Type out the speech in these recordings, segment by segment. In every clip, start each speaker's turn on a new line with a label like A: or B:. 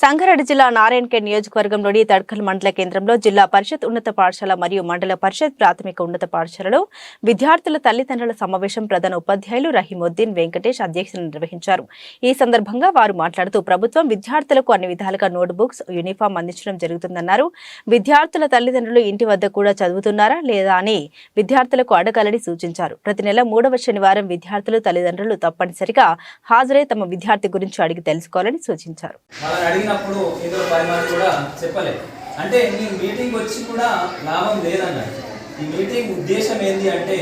A: సంగారెడ్డి జిల్లా నారాయణఖేడ్ నియోజకవర్గంలోని తడ్కల్ మండల కేంద్రంలో జిల్లా పరిషత్ ఉన్నత పాఠశాల మరియు మండల పరిషత్ ప్రాథమిక ఉన్నత పాఠశాలలో విద్యార్థుల తల్లిదండ్రుల సమావేశం ప్రధాన ఉపాధ్యాయులు రహీముద్దీన్ వెంకటేష్ అధ్యక్షతన నిర్వహించారు. ఈ సందర్భంగా వారు మాట్లాడుతూ ప్రభుత్వం విద్యార్థులకు అన్ని విధాలుగా నోట్ బుక్స్ యూనిఫామ్ అందించడం జరుగుతుందన్నారు. విద్యార్థుల తల్లిదండ్రులు ఇంటి వద్ద కూడా చదువుతున్నారా లేదా అని విద్యార్థులకు అడగాలని సూచించారు. ప్రతి నెల మూడవ శనివారం విద్యార్థులు తల్లిదండ్రులు తప్పనిసరిగా హాజరై తమ విద్యార్థి గురించి అడిగి తెలుసుకోవాలని సూచించారు.
B: అడిగినప్పుడు ఏదో పది మంది కూడా చెప్పలేదు. అంటే మీ మీటింగ్ వచ్చి కూడా లాభం లేదన్నారు. ఈ మీటింగ్ ఉద్దేశం ఏంటి అంటే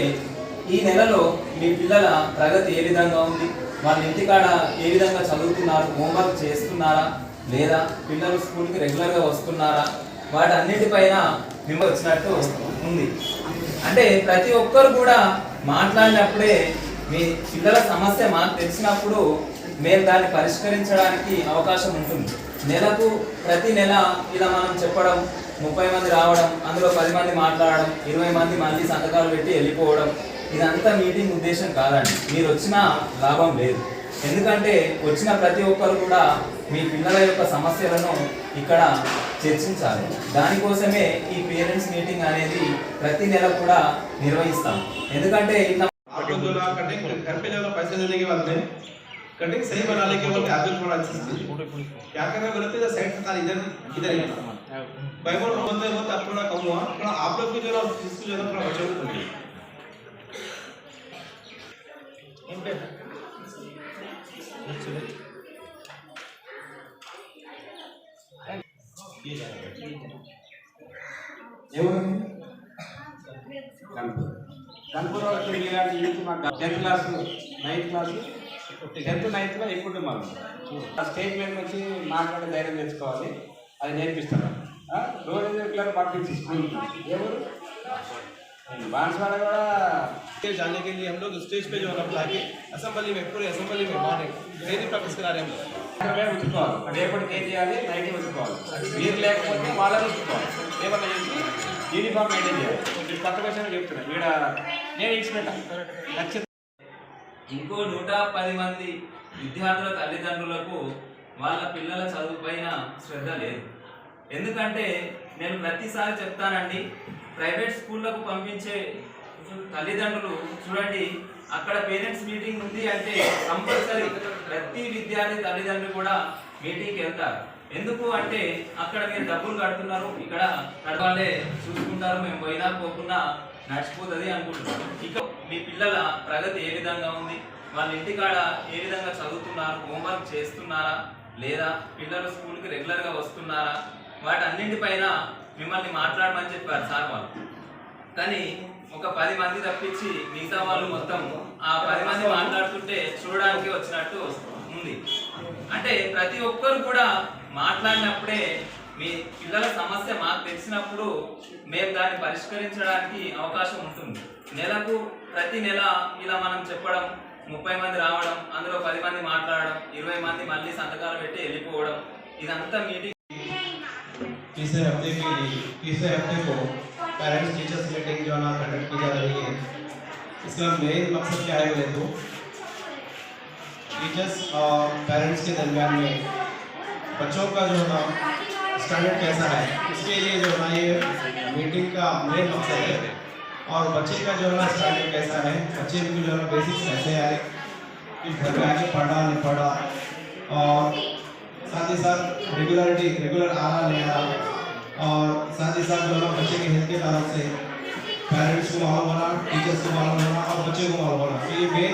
B: ఈ నెలలో మీ పిల్లల ప్రగతి ఏ విధంగా ఉంది? వాళ్ళ ఇంటికాడ ఏ విధంగా చదువుతున్నారు? హోంవర్క్ చేస్తున్నారా? లేదా పిల్లలు స్కూల్కి రెగ్యులర్గా వస్తున్నారా? వాటన్నిటిపైన మిమ్మల్ని వచ్చినట్టు ఉంది. అంటే ప్రతి ఒక్కరు కూడా మాట్లాడినప్పుడే మీ పిల్లల సమస్య మాకు తెలిసినప్పుడు మేము దాన్ని పరిష్కరించడానికి అవకాశం ఉంటుంది. నెలకు ప్రతి నెల ఇలా మనం చెప్పడం ముప్పై మంది రావడం అందులో పది మంది మాట్లాడడం ఇరవై మంది మళ్ళీ సంతకాలు పెట్టి వెళ్ళిపోవడం ఇదంతా మీటింగ్ ఉద్దేశం కాదండి. మీరు వచ్చినా లాభం లేదు. ఎందుకంటే వచ్చిన ప్రతి ఒక్కరు కూడా మీ పిల్లల యొక్క సమస్యలను ఇక్కడ చర్చించాలి. దానికోసమే ఈ పేరెంట్స్ మీటింగ్ అనేది ప్రతి నెల కూడా నిర్వహిస్తాం ఎందుకంటే
C: ఇంత कटिंग सही बना लेके केवल कागज़ थोड़ा अच्छे से क्या करना तो बोलते हैं साइड का इधर इधर है भाई बोल बहुत है बहुत थोड़ा कम हुआ पर आप लोग को जरा इसको जरा थोड़ा बचाओ। इनपे इनपे ये जा रहा है ये वो
D: कानपुर। कानपुर और के लिए आज ये तुम्हारा 10 क्लास 9 क्लास టెన్త్ నైన్త్లో ఎక్కువ కుటుంబాలు ఆ స్టేజ్ మీద నుంచి మాట్లాడే ధైర్యం తెచ్చుకోవాలి అది నేర్పిస్తారు ఆ, రోజు రెగ్యులర్ పంపించి స్కూల్కి ఎవరు బాన్స్వాడ కూడా
C: के जाने के लिए हम लोग स्टेज पे जो है ना बुला के असेंबली में पूरे असेंबली में मॉर्निंग डेली प्रैक्टिस करा रहे हैं हम लोग
D: అక్కడే ఉంచుకోవాలి రేపటికి ఏం చేయాలి నైట్ ఉంచుకోవాలి మీరు లేకపోతే వాళ్ళని ఉంచుకోవాలి ఏమన్నా చేసి యూనిఫామ్ మెయింటైన్ చేయాలి మీరు కొత్త విషయం చెప్తున్నాను ఇక్కడ నేను ఇచ్చిపెట్టా ఖచ్చితంగా
B: ఇంకో నూట పది మంది విద్యార్థుల తల్లిదండ్రులకు వాళ్ళ పిల్లల చదువుపైన శ్రద్ధ లేదు. ఎందుకంటే నేను ప్రతిసారి చెప్తానండి ప్రైవేట్ స్కూళ్ళకు పంపించే తల్లిదండ్రులు చూడండి అక్కడ పేరెంట్స్ మీటింగ్ ఉంది అంటే కంపల్సరీ ప్రతి విద్యార్థి తల్లిదండ్రులు కూడా మీటింగ్కి వెళ్తారు. ఎందుకు అంటే అక్కడ మీరు డబ్బులు కడుతున్నారు ఇక్కడ కడవాళ్ళే చూసుకుంటారు మేము పోయినా పోకుండా నడిచిపోతుంది అనుకుంటున్నాం ఇక మీ పిల్లల ప్రగతి ఏ విధంగా ఉంది? వాళ్ళ ఇంటికాడ ఏ విధంగా చదువుతున్నారు? హోంవర్క్ చేస్తున్నారా? లేదా పిల్లలు స్కూల్కి రెగ్యులర్గా వస్తున్నారా? వాటన్నింటిపైన మిమ్మల్ని మాట్లాడమని చెప్పారు సార్ వాళ్ళు. కానీ ఒక పది మంది తప్పించి మిగతా వాళ్ళు మొత్తం ఆ పది మంది మాట్లాడుతుంటే చూడడానికి వచ్చినట్టు ఉంది. అంటే ప్రతి ఒక్కరు కూడా మాట్లాడినప్పుడే మీ పిల్లల సమస్య మాకు తెలిసినప్పుడు మేము దాన్ని పరిష్కరించడానికి అవకాశం ఉంటుంది. నెలకు ప్రతి నెల ఇలా మనం చెప్పడం ముప్పై మంది రావడం అందులో పది మంది మాట్లాడడం ఇరవై మంది మళ్ళీ సంతకాలు పెట్టి వెళ్ళిపోవడం ఇదంతా మీటింగ్
C: तीसरे हफ्ते के लिए तीसरे हफ्ते को पेरेंट्स टीचर्स मीटिंग जो है ना कंडक्ट की जा रही है इसका मेन मकसद क्या है बोले तो टीचर्स और पेरेंट्स के दरमियान में बच्चों का जो है ना स्टैंडर्ड कैसा है इसके लिए जो है ना ये मीटिंग का मेन मकसद है और बच्चे का जो है ना कैसा है? बच्चे की जो है बेसिक्स कैसे है कि घर में आके पढ़ा, नहीं पढ़ा। और साथ ही साथ रेगुलरिटी रेगुलर आना नहीं आना और साथ ही साथ जो है बच्चे के हेल्थ के तरफ़ से पेरेंट्स को मालूम होना टीचर्स को मालूम होना और बच्चे को मालूम होना तो ये मेन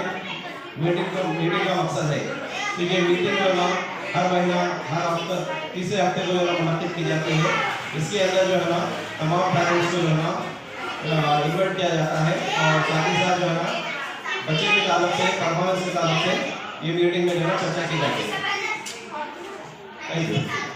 C: मीटिंग का मीटिंग का मकसद है। तो ये मीटिंग जो है हर महीना, हर हफ़्ते, तीसरे हफ़्ते को जो है मुनद की जाती है। इसके अंदर जो है ना, तमाम पेरेंट्स को जो है ना इन्वाइट किया जाता है और साथ ही साथ जो है ना, बच्चे के ताल्लुक से परफॉर्मेंस के ताल्लुक से ये मीटिंग में जो है चर्चा की जाती है। Thank you